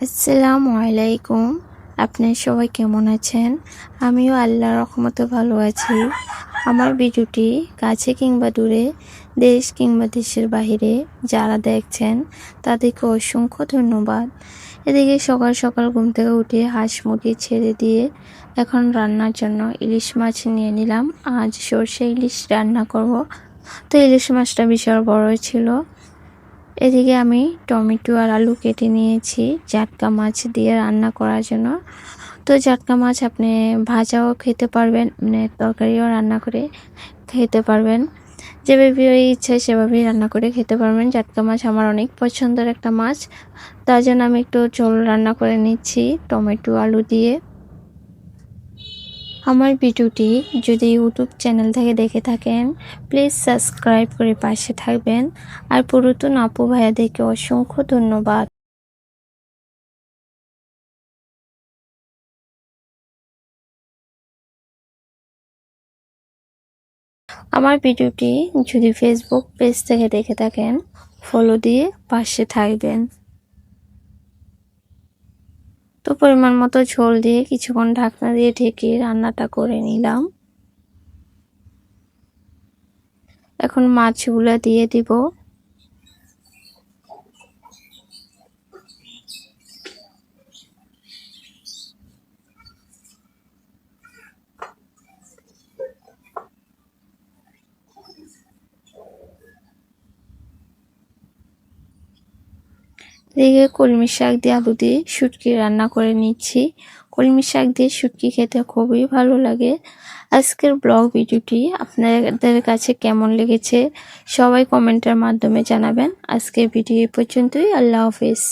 আসসালামু আলাইকুম। আপনি সবাই কেমন আছেন? আমিও আল্লাহর রহমতে ভালো আছি। আমার ভিডিওটি কাছে কিংবা দূরে, দেশ কিংবা দেশের বাইরে যারা দেখছেন, তাদেরকে অসংখ্য ধন্যবাদ। এদিকে সকাল সকাল ঘুম থেকে উঠে হাঁস মুরগি ছেড়ে দিয়ে এখন রান্নার জন্য ইলিশ মাছ নিয়ে নিলাম। আজ সর্ষে ইলিশ রান্না করব। তো ইলিশ মাছটা বিশাল বড় ছিল। এদিকে আমি টমেটো আর আলু কেটে নিয়েছি, জাটকা মাছ দিয়ে রান্না করার জন্য। তো জাটকা মাছ আপনি ভাজাও খেতে পারবেন মানে তরকারিও রান্না করে খেতে পারবেন। যেভাবে ইচ্ছা সেভাবেই রান্না করে খেতে পারবেন। জাটকা মাছ আমার অনেক পছন্দের একটা মাছ, তার জন্য আমি একটু ঝোল রান্না করে নিচ্ছি, টমেটো, আলু দিয়ে। আমার ভিডিওটি যদি ইউটিউব চ্যানেল থেকে দেখে থাকেন প্লিজ সাবস্ক্রাইব করে পাশে থাকবেন। আর পুরাতন আপু ভাইয়াদেরকে অসংখ্য ধন্যবাদ। আমার ভিডিওটি যদি ফেসবুক পেজ থেকে দেখে থাকেন ফলো দিয়ে পাশে থাকবেন। তো পরিমাণ মতো ঝোল দিয়ে কিছুক্ষণ ঢাকনা দিয়ে ঢেকে রান্নাটা করে নিলাম। এখন মাছগুলো দিয়ে দিব। এদিকে কলমি শাক দিয়ে আলু দিয়ে শুটকি রান্না করে নিচ্ছি। কলমি শাক দিয়ে শুটকি খেতে খুবই ভালো লাগে। আজকের ব্লগ ভিডিওটি আপনাদের কাছে কেমন লেগেছে সবাই কমেন্টের মাধ্যমে জানাবেন। আজকের ভিডিও পর্যন্তই। আল্লাহ হাফিজ।